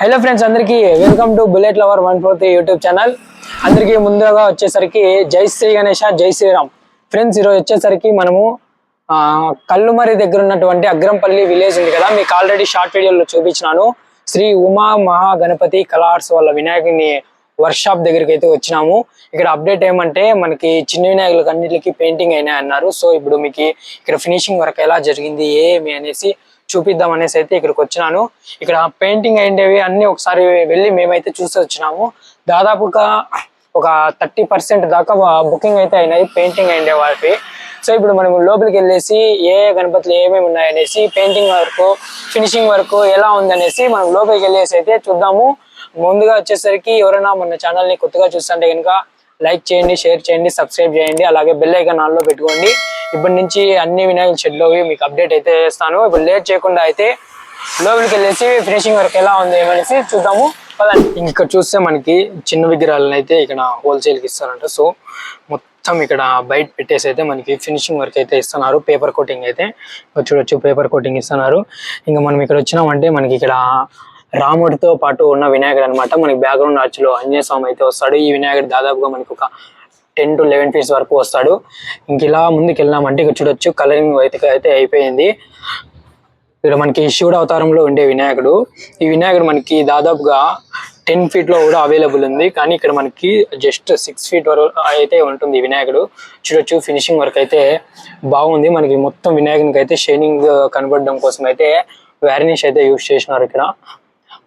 Hello friends అందరికీ welcome to bullet lover one four three YouTube channel. అందరికీ ముందుగా వచ్చేసరికి జై శ్రీ గణేష జై శ్రీరామ్. ఫ్రెండ్స్ ఈరోజు వచ్చేసరికి మనము కల్లుమరి దగ్గర ఉన్నటువంటి అగ్రంపల్లి విలేజ్ ఉంది కదా మీకు ఆల్రెడీ షార్ట్ వీడియోలో చూపించినాను. శ్రీ ఉమా మహా గణపతి కళార్ట్స్ వాళ్ళ వినాయకుని వర్క్షాప్ దగ్గరికి అయితే వచ్చినాము. ఇక్కడ అప్డేట్ ఏమంటే మనకి చిన్న వినాయకులకు అన్నిటికీ పెయింటింగ్ అయినాయి అన్నారు. సో ఇప్పుడు మీకు ఇక్కడ ఫినిషింగ్ వర్క్ ఎలా జరిగింది ఏమి అనేసి చూపిద్దాం అనేసి అయితే ఇక్కడికి వచ్చినాను. ఇక్కడ పెయింటింగ్ అయిండేవి అన్ని ఒకసారి వెళ్ళి మేమైతే చూసి వచ్చినాము. దాదాపుగా ఒక థర్టీ పర్సెంట్ దాకా బుకింగ్ అయితే అయినాయి పెయింటింగ్ అయిండే వాళ్ళకి సో ఇప్పుడు మనం లోపలికి వెళ్ళేసి ఏ గణపతులు ఏమేమి ఉన్నాయనేసి పెయింటింగ్ వర్క్ ఫినిషింగ్ వర్క్ ఎలా ఉందనేసి మనం లోపలికి వెళ్ళేసి అయితే చూద్దాము. ముందుగా వచ్చేసరికి ఎవరైనా మన ఛానల్ని కొత్తగా చూస్తుంటే కనుక లైక్ చేయండి షేర్ చేయండి సబ్స్క్రైబ్ చేయండి అలాగే బెల్ ఐకాన్ ఆన్లో పెట్టుకోండి. ఇప్పటి నుంచి అన్ని వినాయక షెడ్లో మీకు అప్డేట్ అయితే చేస్తాను. ఇప్పుడు లేట్ చేయకుండా అయితే లోపలికి వెళ్ళేసి ఫినిషింగ్ వర్క్ ఎలా ఉంది అనేసి చూద్దాము. ఇక్కడ చూస్తే మనకి చిన్న విగ్రహాలను అయితే ఇక్కడ హోల్సేల్కి ఇస్తారంట. సో మొత్తం ఇక్కడ బయట పెట్టేసి అయితే మనకి ఫినిషింగ్ వర్క్ అయితే ఇస్తున్నారు. పేపర్ కోటింగ్ అయితే. చూడొచ్చు పేపర్ కోటింగ్ ఇస్తున్నారు. ఇంకా మనం ఇక్కడ వచ్చినామంటే మనకి ఇక్కడ రాముడితో పాటు ఉన్న వినాయకుడు అనమాట మనకి బ్యాక్గ్రౌండ్ ఆర్చ్లో ఆంజనేయ స్వామి అయితే వస్తాడు. ఈ వినాయకుడు దాదాపుగా మనకి ఒక టెన్ టు లెవెన్ ఫీట్స్ వరకు వస్తాడు. ఇంక ఇలా ముందుకు వెళ్ళినామంటే ఇక్కడ చూడొచ్చు. కలరింగ్ అయితే అయితే అయిపోయింది. ఇక్కడ మనకి శివుడు అవతారంలో ఉండే వినాయకుడు. ఈ వినాయకుడు మనకి దాదాపుగా టెన్ ఫీట్లో కూడా అవైలబుల్ ఉంది. కానీ ఇక్కడ మనకి జస్ట్ సిక్స్ ఫీట్ వరకు అయితే ఉంటుంది వినాయకుడు. చూడొచ్చు ఫినిషింగ్ వర్క్ అయితే బాగుంది. మనకి మొత్తం వినాయకునికి అయితే షైనింగ్ కనబడడం కోసం అయితే వార్నిష్ అయితే యూస్ చేసినారు ఇక్కడ.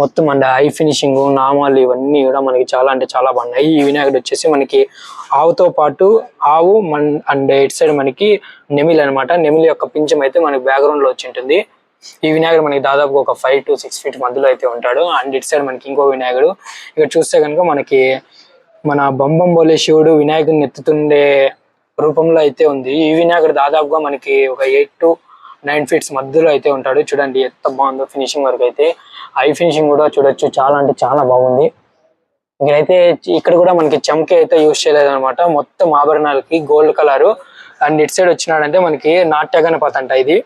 మొత్తం అండ్ ఐ ఫినిషింగ్ నామాలు ఇవన్నీ కూడా మనకి చాలా అంటే చాలా బాగున్నాయి. ఈ వినాయకుడు వచ్చేసి మనకి ఆవుతో పాటు ఆవు మన్ అండ్ ఇటు సైడ్ మనకి నెమిలి అన్నమాట. నెమిలి యొక్క పింఛం అయితే మనకి బ్యాక్గ్రౌండ్లో వచ్చి ఉంటుంది. ఈ వినాయకుడు మనకి దాదాపు ఒక ఫైవ్ టు సిక్స్ ఫీట్ మధ్యలో అయితే ఉంటాడు. అండ్ ఇటు సైడ్ మనకి ఇంకో వినాయకుడు. ఇక్కడ చూస్తే కనుక మనకి మన బంబం బోలే శివుడు వినాయకుడిని ఎత్తుతుండే రూపంలో అయితే ఉంది. ఈ వినాయకుడు దాదాపుగా మనకి ఒక ఎయిట్ టు నైన్ ఫీట్స్ మధ్యలో అయితే ఉంటాడు. చూడండి ఎంత బాగుందో ఫినిషింగ్ వరకు అయితే. ఐ ఫినిషింగ్ కూడా చూడొచ్చు. చాలా అంటే చాలా బాగుంది. ఇక్కడైతే ఇక్కడ కూడా మనకి చమ్కే అయితే యూజ్ చేయలేదు అనమాట మొత్తం ఆభరణాలకి గోల్డ్ కలర్ అండ్ ఇటు సైడ్ వచ్చినాడంటే మనకి నాట్య గణపతి అంట ఇది.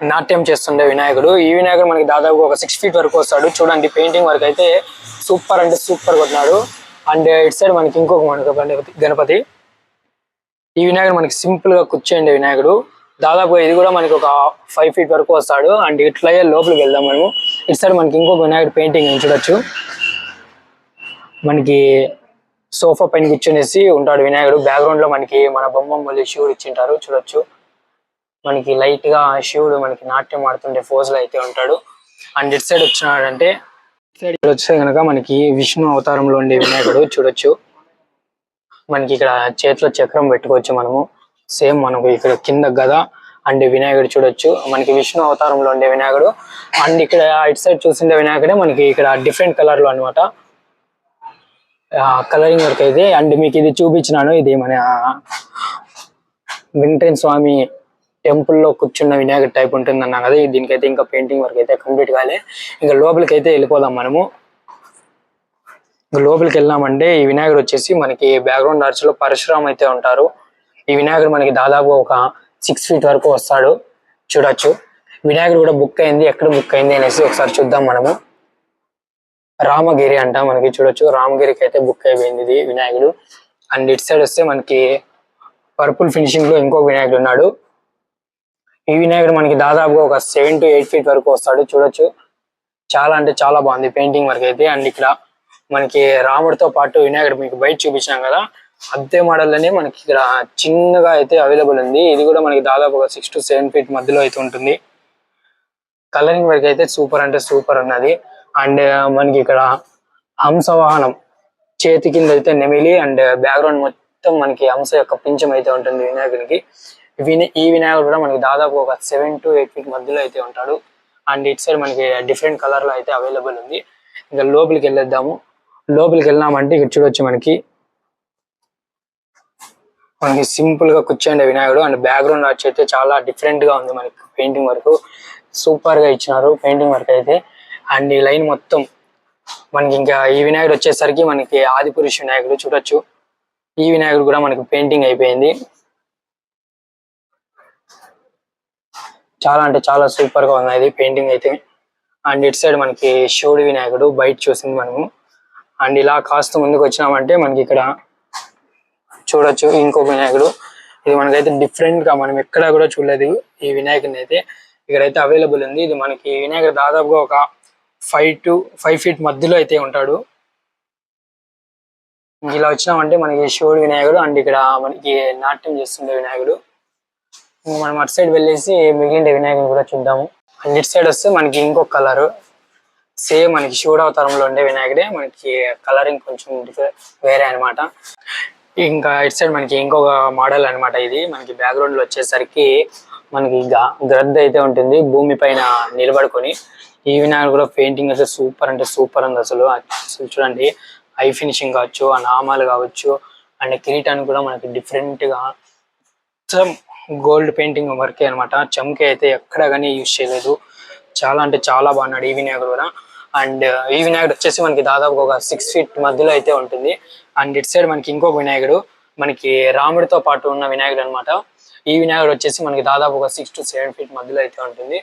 నాట్యం చేస్తుండే వినాయకుడు. ఈ వినాయకుడు మనకి దాదాపు ఒక సిక్స్ ఫీట్ వరకు వస్తాడు. చూడండి పెయింటింగ్ వరకు అయితే సూపర్ అంటే సూపర్ కొట్టినాడు. అండ్ ఇటు సైడ్ మనకి ఇంకొక మనకి గణపతి. గణపతి. ఈ వినాయకుడు మనకి సింపుల్గా కూర్చోండి వినాయకుడు. దాదాపు ఇది కూడా మనకి ఒక ఫైవ్ ఫీట్ వరకు వస్తాడు. అండ్ ఇట్లా లోపలికి వెళ్దాం మనము. ఇటు సైడ్ మనకి ఇంకొక వినాయకుడు పెయింటింగ్ చూడొచ్చు. మనకి సోఫా పైన కూర్చునేసి ఉంటాడు వినాయకుడు. బ్యాక్గ్రౌండ్లో మనకి మన బొమ్మ మళ్ళీ శివుడు ఇచ్చింటారు. చూడొచ్చు. మనకి లైట్గా శివుడు మనకి నాట్యం ఆడుతుండే ఫోజ్లో అయితే ఉంటాడు. అండ్ ఇటు సైడ్ వచ్చినాడంటే ఇటు సైడ్ వచ్చే కనుక మనకి విష్ణు అవతారంలో ఉండే వినాయకుడు. చూడొచ్చు. మనకి ఇక్కడ చేతిలో చక్రం పెట్టుకోవచ్చు మనము. సేమ్ మనకు ఇక్కడ కింద గద అండ్ వినాయకుడు చూడొచ్చు. మనకి విష్ణు అవతారంలో ఉండే వినాయకుడు. అండ్ ఇక్కడ ఇటు సైడ్ చూసిండే వినాయకుడే మనకి ఇక్కడ డిఫరెంట్ కలర్లో అనమాట కలరింగ్ వర్క్ అయితే అండ్ మీకు ఇది చూపించినాను. ఇది మన వెంకటేశ్వర స్వామి టెంపుల్లో కూర్చున్న వినాయకుడు టైప్ ఉంటుంది అన్నా కదా. దీనికైతే ఇంకా పెయింటింగ్ వర్క్ అయితే కంప్లీట్ కాలే. ఇంకా లోపలికి అయితే వెళ్ళిపోదాం మనము. ఇంకా లోపలికి వెళ్ళామంటే ఈ వినాయకుడు వచ్చేసి మనకి బ్యాక్గ్రౌండ్ ఆర్చ్లో పరశురామ్ అయితే ఉంటారు. ఈ వినాయకుడు మనకి దాదాపు ఒక సిక్స్ ఫీట్ వరకు వస్తాడు. చూడొచ్చు. వినాయకుడు కూడా బుక్ అయింది. ఎక్కడ బుక్ అయింది అనేసి ఒకసారి చూద్దాం మనము. రామగిరి అంట మనకి చూడొచ్చు. రామగిరికి అయితే బుక్ అయిపోయింది ఇది వినాయకుడు. అండ్ ఇటు సైడ్ వస్తే మనకి పర్పుల్ ఫినిషింగ్లో ఇంకో వినాయకుడు ఉన్నాడు. ఈ వినాయకుడు మనకి దాదాపుగా ఒక సెవెన్ టు ఎయిట్ ఫీట్ వరకు వస్తాడు. చూడొచ్చు. చాలా అంటే చాలా బాగుంది పెయింటింగ్ వరకు అయితే. అండ్ ఇక్కడ మనకి రాముడితో పాటు వినాయకుడు మీకు బయట చూపించాం కదా. అంతే మోడల్లోనే మనకి ఇక్కడ చిన్నగా అయితే అవైలబుల్ ఉంది. ఇది కూడా మనకి దాదాపు ఒక సిక్స్ టు సెవెన్ ఫీట్ మధ్యలో అయితే ఉంటుంది. కలరింగ్ వర్క్ అయితే సూపర్ అంటే సూపర్ ఉన్నది. అండ్ uh, మనకి ఇక్కడ హంస వాహనం చేతి కింద అయితే నెమిలి అండ్ బ్యాక్గ్రౌండ్ మొత్తం మనకి హంస యొక్క పింఛం అయితే ఉంటుంది వినాయకునికి. విని- ఈ వినాయకుడు కూడా మనకి దాదాపు ఒక సెవెన్ టు ఎయిట్ ఫీట్ మధ్యలో అయితే ఉంటాడు. అండ్ ఇట్ సైడ్ మనకి డిఫరెంట్ కలర్లో అయితే అవైలబుల్ ఉంది. ఇంకా లోపలికి వెళ్ళేద్దాము. లోపలికి వెళ్ళినామంటే ఇక్కడ చూడొచ్చు మనకి మనకి సింపుల్గా కూర్చోండి వినాయకుడు అండ్ బ్యాక్గ్రౌండ్ వచ్చి అయితే చాలా డిఫరెంట్గా ఉంది మనకి పెయింటింగ్ వర్క్. సూపర్గా ఇచ్చినారు పెయింటింగ్ వర్క్ అయితే. అండ్ ఈ లైన్ మొత్తం మనకి ఇంకా ఈ వినాయకుడు వచ్చేసరికి మనకి ఆదిపురుష వినాయకుడు చూడొచ్చు. ఈ వినాయకుడు కూడా మనకి పెయింటింగ్ అయిపోయింది. చాలా అంటే చాలా సూపర్గా ఉంది పెయింటింగ్ అయితే. అండ్ ఇటు సైడ్ మనకి శివుడి వినాయకుడు బయట చూసింది మనము. అండ్ ఇలా కాస్త ముందుకు వచ్చినామంటే మనకి ఇక్కడ చూడొచ్చు. ఇంకో వినాయకుడు. ఇది మనకైతే డిఫరెంట్గా మనం ఎక్కడా కూడా చూడలేదు. ఈ వినాయకుడిని అయితే ఇక్కడైతే అవైలబుల్ ఉంది. ఇది మనకి వినాయకుడు దాదాపుగా ఒక ఫైవ్ టు ఫైవ్ ఫీట్ మధ్యలో అయితే ఉంటాడు. ఇలా వచ్చినామంటే మనకి శివుడు వినాయకుడు అండ్ ఇక్కడ మనకి నాట్యం చేస్తుండే వినాయకుడు. మనం అటు సైడ్ వెళ్ళేసి మిగిలిన వినాయకుని కూడా చూద్దాము. అండ్ ఇటు సైడ్ వస్తే మనకి ఇంకొక కలర్ సేమ్ మనకి శివుడు అవతారంలో ఉండే వినాయకుడే. మనకి కలరింగ్ కొంచెం వేరే అన్నమాట. ఇంకా ఇటు సైడ్ మనకి ఇంకొక మోడల్ అన్నమాట ఇది. మనకి బ్యాక్గ్రౌండ్లో వచ్చేసరికి మనకి గ్రద్ద అయితే ఉంటుంది. భూమి పైన నిలబడుకొని ఈ వినాయకుడు కూడా పెయింటింగ్ అయితే సూపర్ అంటే సూపర్ ఉంది అసలు. అసలు చూడండి ఐ ఫినిషింగ్ కావచ్చు ఆ నామాలు కావచ్చు అండ్ కిరీటాన్ని కూడా మనకి డిఫరెంట్గా గోల్డ్ పెయింటింగ్ వర్కే అనమాట చమ్కే అయితే ఎక్కడ కానీ యూజ్ చేయలేదు. చాలా అంటే చాలా బాగున్నాడు ఈ వినాయకుడు కూడా. అండ్ ఈ వినాయకుడు వచ్చేసి మనకి దాదాపు ఒక సిక్స్ ఫీట్ మధ్యలో అయితే ఉంటుంది. అండ్ ఇటు సైడ్ మనకి ఇంకొక వినాయకుడు మనకి రాముడితో పాటు ఉన్న వినాయకుడు అన్నమాట. ఈ వినాయకుడు వచ్చేసి మనకి దాదాపు ఒక సిక్స్ టు సెవెన్ ఫీట్ మధ్యలో అయితే ఉంటుంది.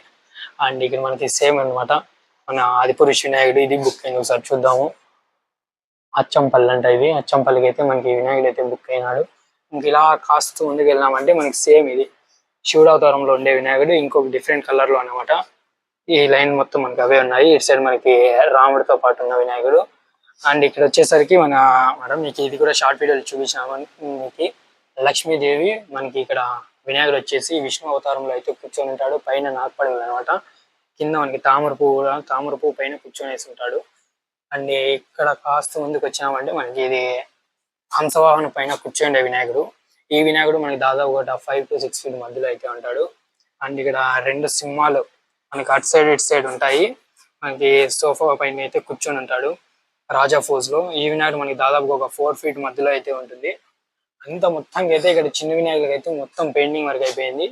అండ్ ఇక్కడ మనకి సేమ్ అన్నమాట. మన ఆదిపురుష్ వినాయకుడు ఇది బుక్ అయింది ఒకసారి చూద్దాము. అచ్చంపల్లి అంట ఇది. అచ్చంపల్లికి అయితే మనకి వినాయకుడు అయితే బుక్ అయినాడు. ఇంక ఇలా కాస్త ముందుకు వెళ్ళామంటే మనకి సేమ్ ఇది. శివుడావతారంలో ఉండే వినాయకుడు ఇంకొక డిఫరెంట్ కలర్లో అన్నమాట. ఈ లైన్ మొత్తం మనకి అవే ఉన్నాయి. ఇటు సైడ్ మనకి రాముడితో పాటు ఉన్న వినాయకుడు. అండ్ ఇక్కడ వచ్చేసరికి మన మేడం మీకు ఇది కూడా షార్ట్ వీడియోలు చూపించాము మీకు లక్ష్మీదేవి మనకి ఇక్కడ వినాయకుడు వచ్చేసి విష్ణు అవతారంలో అయితే కూర్చొని ఉంటాడు. పైన నాగపడి అనమాట కింద మనకి తామర పువ్వు కూడా తామర పువ్వు పైన కూర్చొని ఉంటాడు. అండ్ ఇక్కడ కాస్త ముందుకు వచ్చినామంటే మనకి ఇది హంసవాహన పైన కూర్చోండే వినాయకుడు. ఈ వినాయకుడు మనకి దాదాపు ఒక ఫైవ్ టు సిక్స్ ఫీట్ మధ్యలో అయితే ఉంటాడు. అండ్ ఇక్కడ రెండు సింహాలు మనకి అటు సైడ్ ఇటు సైడ్ ఉంటాయి. మనకి సోఫా పైన అయితే కూర్చొని ఉంటాడు. రాజా ఫోజ్లో. ఈ వినాయకుడు మనకి దాదాపు ఒక ఫోర్ ఫీట్ మధ్యలో అయితే ఉంటుంది. అంత మొత్తంగా అయితే ఇక్కడ చిన్న వినాయకులకి అయితే మొత్తం పెయింటింగ్ వర్క్ అయిపోయింది.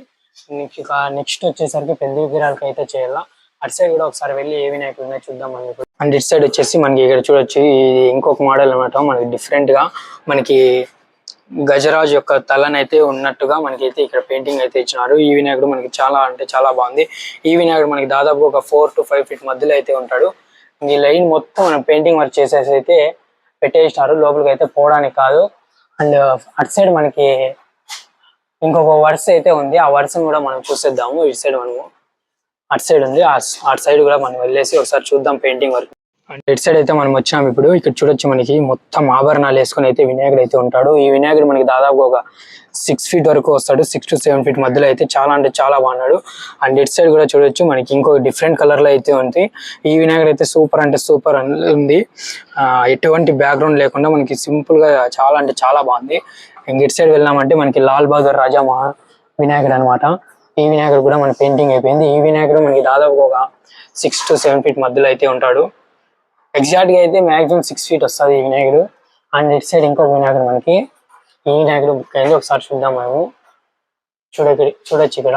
ఇక నెక్స్ట్ వచ్చేసరికి పెద్ద విగ్రహాలకు అయితే చేయాలా. అటు సైడ్ కూడా ఒకసారి వెళ్ళి ఏ వినాయకుడు చూద్దాం మనకి అండ్ ఇటు సైడ్ వచ్చేసి మనకి ఇక్కడ చూడొచ్చు ఇది ఇంకొక మోడల్ అనమాట మనకి డిఫరెంట్గా మనకి గజరాజు యొక్క తలనైతే ఉన్నట్టుగా మనకైతే ఇక్కడ పెయింటింగ్ అయితే ఇచ్చినారు. ఈ వినాయకుడు మనకి చాలా అంటే చాలా బాగుంది. ఈ వినాయకుడు మనకి దాదాపు ఒక ఫోర్ టు ఫైవ్ ఫీట్ మధ్యలో అయితే ఉంటాడు. ఈ లైన్ మొత్తం మనం పెయింటింగ్ వర్క్ చేసేసి అయితే పెట్టేసినారు. లోపలికి అయితే పోవడానికి కాదు. అండ్ అటు సైడ్ మనకి ఇంకొక వరుస అయితే ఉంది. ఆ వరుసను కూడా మనం చూసేద్దాము. ఇటు సైడ్ మనము అటు సైడ్ ఉంది. అటు సైడ్ కూడా మనం వెళ్ళేసి ఒకసారి చూద్దాం పెయింటింగ్ వర్క్. అండ్ ఇటు సైడ్ అయితే మనం వచ్చాం ఇప్పుడు. ఇక్కడ చూడొచ్చు మనకి మొత్తం ఆభరణాలు వేసుకొని అయితే వినాయకుడు అయితే ఉంటాడు. ఈ వినాయకుడు మనకి దాదాపు ఒక సిక్స్ ఫీట్ వరకు వస్తాడు. సిక్స్ టు సెవెన్ ఫీట్ మధ్యలో అయితే చాలా అంటే చాలా బాగున్నాడు. అండ్ ఇటు సైడ్ కూడా చూడొచ్చు మనకి ఇంకో డిఫరెంట్ కలర్లో అయితే ఉంది. ఈ వినాయకుడు అయితే సూపర్ అంటే సూపర్ ఉంది. ఆ, ఎటువంటి బ్యాక్గ్రౌండ్ లేకుండా మనకి సింపుల్గా చాలా అంటే చాలా బాగుంది. ఇంక ఇటు సైడ్ వెళ్ళామంటే మనకి లాల్ బహదూర్ రాజా మహా వినాయకుడు అనమాట ఈ వినాయకుడు కూడా మన పెయింటింగ్ అయిపోయింది. ఈ వినాయకుడు మనకి దాదాపు ఒక సిక్స్ టు సెవెన్ ఫీట్ మధ్యలో అయితే ఉంటాడు. ఎగ్జాక్ట్గా అయితే మాక్సిమం సిక్స్ ఫీట్ వస్తుంది ఈ వినాయకుడు. అండ్ ఇటు సైడ్ ఇంకొక వినాయకుడు మనకి. ఈ వినాయకుడు బుక్ అయింది. ఒకసారి చూద్దాం మనము. చూడ చూడొచ్చు ఇక్కడ.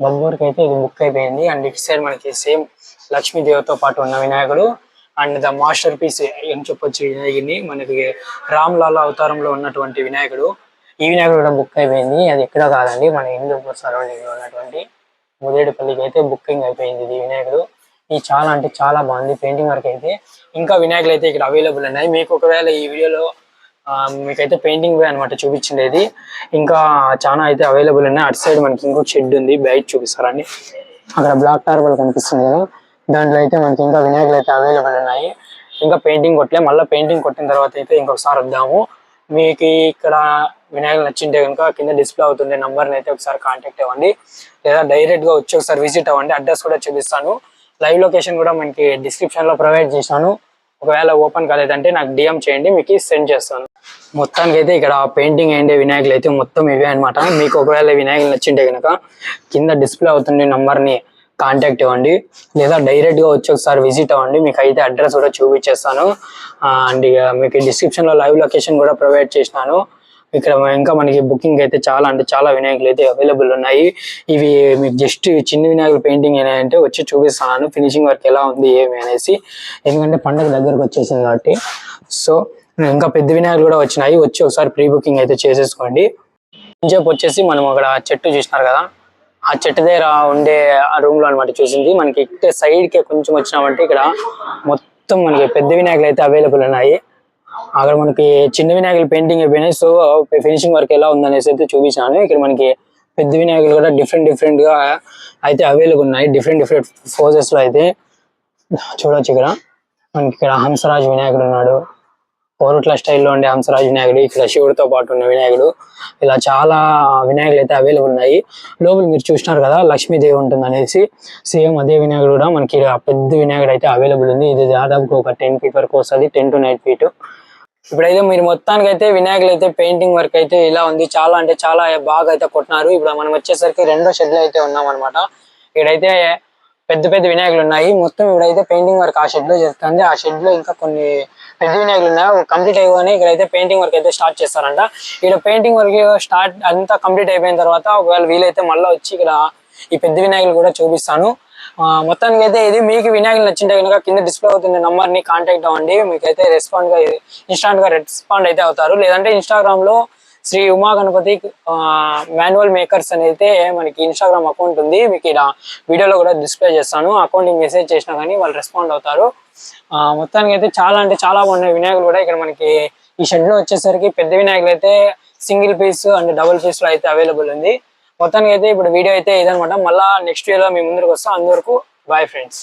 బొబ్బూరికి అయితే ఇది బుక్ అయిపోయింది. అండ్ ఇటు సైడ్ మనకి సేమ్ లక్ష్మీదేవితో పాటు ఉన్న వినాయకుడు. అండ్ ద మాస్టర్ పీస్ ఏం చెప్పొచ్చు వినాయకుడిని? మనకి రామ్ లాలా అవతారంలో ఉన్నటువంటి వినాయకుడు. ఈ వినాయకుడు కూడా బుక్ అయిపోయింది. అది ఎక్కడ కాదండి. మన హిందూపూర్ సరౌండింగ్లో ఉన్నటువంటి ముదేడుపల్లికి అయితే బుకింగ్ అయిపోయింది ఇది వినాయకుడు. ఇది చాలా అంటే చాలా బాగుంది పెయింటింగ్ వర్క్ అయితే. ఇంకా వినాయకులు అయితే ఇక్కడ అవైలబుల్ ఉన్నాయి. మీకు ఒకవేళ ఈ వీడియోలో మీకైతే పెయింటింగ్ వే అనమాట చూపించిండేది. ఇంకా చాలా అయితే అవైలబుల్ ఉన్నాయి. అటు సైడ్ మనకి ఇంకొక షెడ్ ఉంది. బయట చూపిస్తారండి అక్కడ బ్లాక్ టార్బల్ కనిపిస్తుంది కదా. దాంట్లో అయితే మనకి ఇంకా వినాయకులు అయితే అవైలబుల్ ఉన్నాయి. ఇంకా పెయింటింగ్ కొట్టలే మళ్ళీ పెయింటింగ్ కొట్టిన తర్వాత అయితే ఇంకొకసారి వద్దాము. మీకు ఇక్కడ వినాయకులు నచ్చింటే కనుక కింద డిస్ప్లే అవుతుండే నంబర్ని అయితే ఒకసారి కాంటాక్ట్ అవ్వండి. లేదా డైరెక్ట్గా వచ్చి ఒకసారి విజిట్ అవ్వండి. అడ్రస్ కూడా చూపిస్తాను. లైవ్ లొకేషన్ కూడా మనకి డిస్క్రిప్షన్లో ప్రొవైడ్ చేశాను. ఒకవేళ ఓపెన్ కాలేదంటే నాకు డిఎం చేయండి మీకు సెండ్ చేస్తాను. మొత్తానికి అయితే ఇక్కడ పెయింటింగ్ అయ్యే వినాయకులు అయితే మొత్తం ఇవే అన్నమాట. మీకు ఒకవేళ వినాయకులు నచ్చింటే కనుక కింద డిస్ప్లే అవుతుండే నంబర్ని కాంటాక్ట్ ఇవ్వండి. లేదా డైరెక్ట్గా వచ్చి ఒకసారి విజిట్ అవ్వండి. మీకు అయితే అడ్రస్ కూడా చూపించేస్తాను. అండ్ ఇక మీకు డిస్క్రిప్షన్లో లైవ్ లొకేషన్ కూడా ప్రొవైడ్ చేసినాను. ఇక్కడ ఇంకా మనకి బుకింగ్ అయితే చాలా అంటే చాలా వినాయకులు అయితే అవైలబుల్ ఉన్నాయి. ఇవి మీకు జస్ట్ చిన్న వినాయకుల పెయింటింగ్ అంటే వచ్చి చూపిస్తాను. ఫినిషింగ్ వర్క్ ఎలా ఉంది ఏమి అనేసి. ఎందుకంటే పండగ దగ్గరకు వచ్చేసింది కాబట్టి. సో ఇంకా పెద్ద వినాయకులు కూడా వచ్చినాయి. వచ్చి ఒకసారి ప్రీ బుకింగ్ అయితే చేసేసుకోండి. ఇంచేపు వచ్చేసి మనం అక్కడ చెట్టు చూసినారు కదా. ఆ చెట్టు దగ్గర ఉండే ఆ రూమ్లో అనమాట చూసింది. మనకి ఇక్కడ సైడ్కి కొంచెం వచ్చినామంటే ఇక్కడ మొత్తం మనకి పెద్ద వినాయకులు అయితే అవైలబుల్ ఉన్నాయి. అక్కడ మనకి చిన్న వినాయకులు పెయింటింగ్ అయిపోయినాయి. సో ఫినిషింగ్ వర్క్ ఎలా ఉందనేసి అయితే చూపించాను ఇక్కడ మనకి పెద్ద వినాయకులు కూడా డిఫరెంట్ డిఫరెంట్గా అయితే అవైలబుల్ ఉన్నాయి. డిఫరెంట్ డిఫరెంట్ ఫోజెస్లో అయితే చూడొచ్చు ఇక్కడ. మనకి ఇక్కడ హంసరాజ్ వినాయకుడు ఉన్నాడు. కోరుట్ల స్టైల్లో ఉండే హంసరాజ్ వినాయకుడు ఇక్కడ శివుడితో పాటు ఉన్న వినాయకుడు. ఇలా చాలా వినాయకులు అయితే అవైలబుల్ ఉన్నాయి. లోపల మీరు చూసినారు కదా లక్ష్మీదేవి ఉంటుంది అనేసి సేమ్ అదే వినాయకుడు కూడా మనకి ఇక్కడ పెద్ద వినాయకుడు అయితే అవైలబుల్ ఉంది. ఇది దాదాపు ఒక టెన్ ఫీట్ వరకు వస్తుంది. టెన్ టు నైన్ ఫీట్ ఇప్పుడైతే మీరు మొత్తానికి అయితే వినాయకులు అయితే పెయింటింగ్ వర్క్ అయితే ఇలా ఉంది. చాలా అంటే చాలా బాగా అయితే కొట్టినారు. ఇప్పుడు మనం వచ్చేసరికి రెండో షెడ్లు అయితే ఉన్నాం అనమాట ఇక్కడైతే పెద్ద పెద్ద వినాయకులు ఉన్నాయి. మొత్తం ఇప్పుడైతే పెయింటింగ్ వర్క్ ఆ షెడ్లో జరుగుతుంది ఆ షెడ్లో ఇంకా కొన్ని పెద్ద వినాయకులు ఉన్నాయి కంప్లీట్ అయిపోయి ఇక్కడైతే పెయింటింగ్ వర్క్ అయితే స్టార్ట్ చేస్తారంట. ఇక్కడ పెయింటింగ్ వర్క్ స్టార్ట్ అంతా కంప్లీట్ అయిపోయిన తర్వాత ఒకవేళ వీలైతే మళ్ళీ వచ్చి ఇక్కడ ఈ పెద్ద వినాయకులు కూడా చూపిస్తాను. మొత్తానికి అయితే ఇది మీకు వినాయకులు నచ్చింటే కనుక కింద డిస్ప్లే అవుతున్న నంబర్ని కాంటాక్ట్ అవ్వండి. మీకు అయితే రెస్పాండ్గా ఇన్స్టాంట్గా రెస్పాండ్ అయితే అవుతారు. లేదంటే ఇన్స్టాగ్రామ్లో శ్రీ ఉమా గణపతి మాన్యువల్ మేకర్స్ అని అయితే మనకి ఇన్స్టాగ్రామ్ అకౌంట్ ఉంది. మీకు ఇలా వీడియోలో కూడా డిస్ప్లే చేస్తాను. అకౌంట్ మెసేజ్ చేసినా కానీ వాళ్ళు రెస్పాండ్ అవుతారు. ఆ, మొత్తానికి అయితే చాలా అంటే చాలా బాగున్నాయి వినాయకులు కూడా. ఇక్కడ మనకి ఈ షెడ్లో వచ్చేసరికి పెద్ద వినాయకులు అయితే సింగిల్ పీస్ అండ్ డబుల్ పీస్లో అయితే అవైలబుల్ ఉంది. మొత్తానికి అయితే ఇప్పుడు వీడియో అయితే ఇదనమాట మళ్ళా నెక్స్ట్ వీడియోలో మీ ముందుకు వస్తాం. అందువరకు బాయ్ ఫ్రెండ్స్